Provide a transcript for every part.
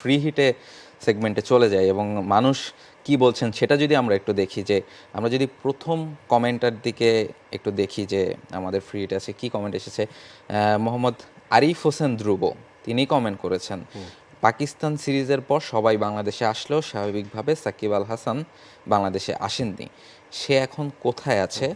Free হিটে সেগমেন্টে চলে যায় এবং মানুষ কি বলছেন সেটা যদি আমরা একটু দেখি যে আমরা যদি প্রথম কমেন্টার দিকে একটু দেখি যে আমাদের ফ্রি হিটে আছে কি কমেন্ট এসেছে? মোহাম্মদ আরিফ হোসেন ধ্রুব তিনি কমেন্ট করেছেন পাকিস্তান সিরিজের পর সবাই বাংলাদেশে আসলেও স্বাভাবিকভাবে সাকিব আল হাসান বাংলাদেশে আসেননি। সে এখন কোথায় আছে?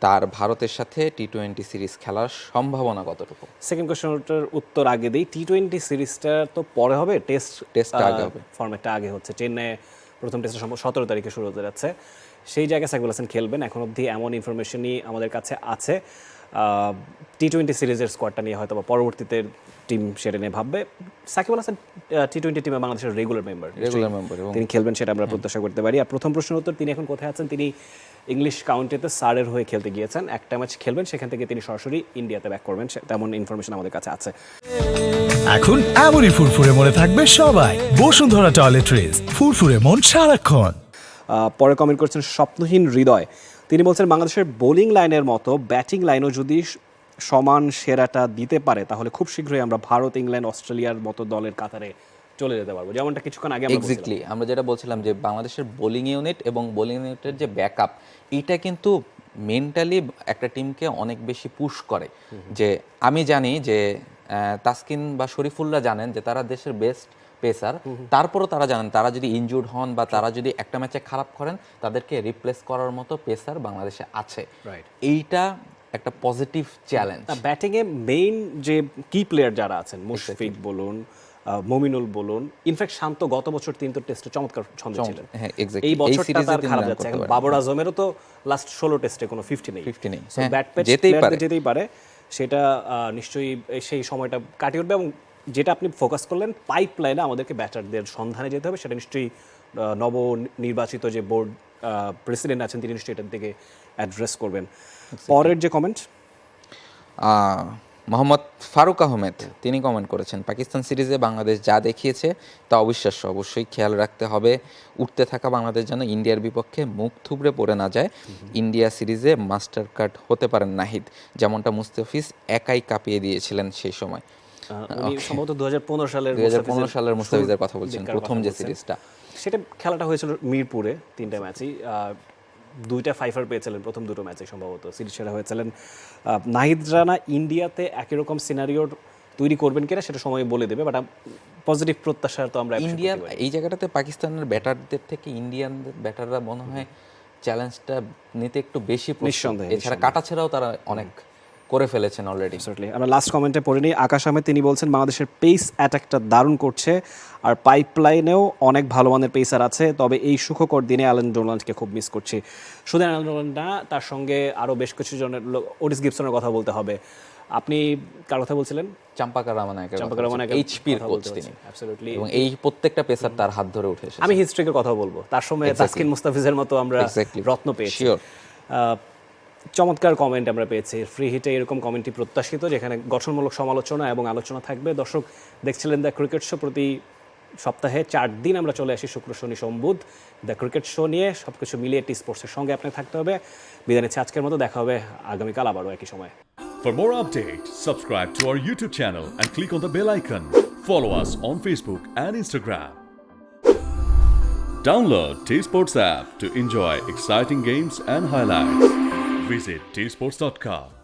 তার ভারতের সাথে টি টোয়েন্টি সিরিজ খেলার সম্ভাবনা কতটুকু? সেকেন্ড কোশ্চেনটার উত্তর আগে দিই। টি টোয়েন্টি সিরিজটা তো পরে হবে টেস্ট টেস্ট আগে হবে। ফর্মেটটা আগে হচ্ছে। চেন্নাইয়ে প্রথম টেস্টের সম্ভব সতেরো তারিখে শুরু হতে যাচ্ছে। সেই জায়গায় সাকিবুল হাসান খেলবেন। এখন অবধি এমন ইনফরমেশনই আমাদের কাছে আছে। টি টোয়েন্টি সিরিজের স্কোয়াডটা নিয়ে হয়তো বা পরবর্তীতে টিম সেটা নিয়ে ভাববে। সাকিবুল হাসান টি টোয়েন্টি টিমে বাংলাদেশের রেগুলার মেম্বার রেগুলার মেম্বার তিনি খেলবেন সেটা আমরা প্রত্যাশা করতে পারি। আর প্রথম প্রশ্নের উত্তর তিনি এখন কোথায় আছেন? তিনি ইংলিশ কাউন্টিতে সারের হয়ে খেলতে গিয়েছেন। একটা ম্যাচ খেলবেন সেখান থেকে তিনি সরাসরি ইন্ডিয়াতে ব্যাক করবেন। তেমন ইনফরমেশন আমাদের কাছে আছে। এখন এমনই ফুরফুরে মনে থাকবে সবাই। বসুন্ধরা টয়লেট্রিজ ফুরফুরে মন সারাক্ষণ। আহ, পরে কমেন্ট করছেন স্বপ্নহীন হৃদয়। তিনি বলছেন বাংলাদেশের বোলিং লাইনের মতো ব্যাটিং লাইনও যদি সমান সেরাটা দিতে পারে তাহলে খুব শীঘ্রই আমরা ভারত ইংল্যান্ড অস্ট্রেলিয়ার মতো দলের কাতারে চলে যেতে পারব। যেমনটা কিছুক্ষণ আগে আমরা এক্স্যাক্টলি আমরা যেটা বলছিলাম যে বাংলাদেশের বোলিং ইউনিট এবং বোলিং ইউনিটের যে ব্যাকআপ এটা কিন্তু মেন্টালি একটা টিমকে অনেক বেশি পুশ করে। যে আমি জানি যে তাসকিন বা শরীফুল্লাহ জানেন যে তারা দেশের বেস্ট পেসার তারপরও তারা জানেন তারা যদি ইনজুর্ড হন বা তারা যদি একটা ম্যাচে খারাপ করেন তাদেরকে রিপ্লেস করার মতো পেসার বাংলাদেশে আছে। এইটা একটা পজিটিভ চ্যালেঞ্জ ব্যাটিং এ মেইন যে কি প্লেয়ার যারা আছেন মুশফিক বলুন মমিনুল বলুন ইনফ্যাক্ট শান্ত গত বছর তিন তো টেস্টে চমৎকার ছন্দে ছিলেন। হ্যাঁ. এই বছরটা তার খারাপ যাচ্ছে। এখন বাবর আজমেরও তো লাস্ট ষোলো টেস্টে কোনো ফিফটি নেই। 50 নেই। হ্যাঁ, ব্যাট যেতেই পারে। যেতেই পারে সেটা নিশ্চয়ই সেই সময়টা কাটিয়ে উঠবে এবং যেটা আপনি ফোকাস করলেন পাইপ লাইনে আমাদেরকে ব্যাটারদের সন্ধানে যেতে হবে। সেটা নিশ্চয়ই নব নির্বাচিত যে বোর্ড প্রেসিডেন্ট আছেন তিনি নিশ্চয়ই এটার দিকে অ্যাড্রেস করবেন। পরের যে কমেন্ট মোহাম্মদ ফারুক আহমেদ তিনি কমেন্ট করেছেন পাকিস্তান সিরিজে বাংলাদেশ যা দেখিয়েছে তা অবিশ্বাস্য। অবশ্যই খেয়াল রাখতে হবে উঠতে থাকা বাংলাদেশ যেন ইন্ডিয়ার বিপক্ষে মুখ থুবড়ে পড়ে না যায়। ইন্ডিয়া সিরিজে মাস্টার কার্ড হতে পারেন নাহিদ। যেমনটা মুস্তাফিজ একাই কাঁপিয়ে দিয়েছিলেন সেই সময়। উনি সম্ভবত সালের সালের মুস্তাফিজের কথা বলছেন প্রথম যে সিরিজটা সেটা খেলাটা হয়েছিল মিরপুরে তিনটা ম্যাচই দুইটা ফাইফার পেয়েছিলেন প্রথম দুটো ম্যাচে সম্ভবত। সিরিজ সেরা হয়েছিলেন। নাহিদ রানা ইন্ডিয়াতে একই রকম সিনারিওর তৈরি করবেন কিনা সেটা সময় বলে দেবে বাট পজিটিভ প্রত্যাশা তো আমরা ইন্ডিয়ান এই জায়গাটাতে পাকিস্তানের ব্যাটারদের থেকে ইন্ডিয়ান ব্যাটাররা মনে হয় চ্যালেঞ্জটা নিতে একটু বেশি। নিঃসন্দেহে, এছাড়া কাটাছেড়াও তারা অনেক। করে ফেলেছেন অলরেডি. আমরা লাস্ট কমেন্টে পড়ে নিই। আকাশ আহমেদ তিনি বলছেন বাংলাদেশের পেস অ্যাটাকটা দারুণ করছে আর পাইপলাইনেও অনেক ভালো মানের পেসার আছে তবে এই সুখকর দিনে অ্যালেন ডোনাল্ডকে খুব মিস করছি। শুধু অ্যালেন ডোনাল্ড না তার সঙ্গে আরও বেশ কিছু জনের ওডিস গিবসনের কথা বলতে হবে। আপনি কার কথা বলছিলেন? চাম্পাকা রামানায়কের চাম্পাকা রামানায়কের এইচপির কোচ তিনি। Absolutely. এবং এই প্রত্যেকটা পেসার তার হাত ধরে উঠে এসেছে। আমি হিস্ট্রিকের কথা বলব। তার সময় তাসকিন মুস্তাফিজের মতো আমরা রত্ন পেয়েছি। চমৎকার কমেন্ট আমরা পেয়েছি ফ্রি হিটে এরকম কমেন্টটি প্রত্যাশিত যেখানে গঠনমূলক সমালোচনা এবং আলোচনা থাকবে দর্শক দেখছিলেন দ্য ক্রিকেট শো প্রতি সপ্তাহে চার দিন আমরা চলে আসি শুক্র শনি সম্বুধ দ্য ক্রিকেট শো নিয়ে সব কিছু মিলিয়ে টি স্পোর্টসের সঙ্গে আপনাকে থাকতে হবে বিদায় নিচ্ছি আজকের মতো দেখা হবে আগামীকাল আবারও একই সময় For more updates, subscribe to our YouTube channel and click on the bell icon. Follow us on Facebook and Instagram. Download T Sports app to enjoy exciting games and highlights. Visit tsports.com.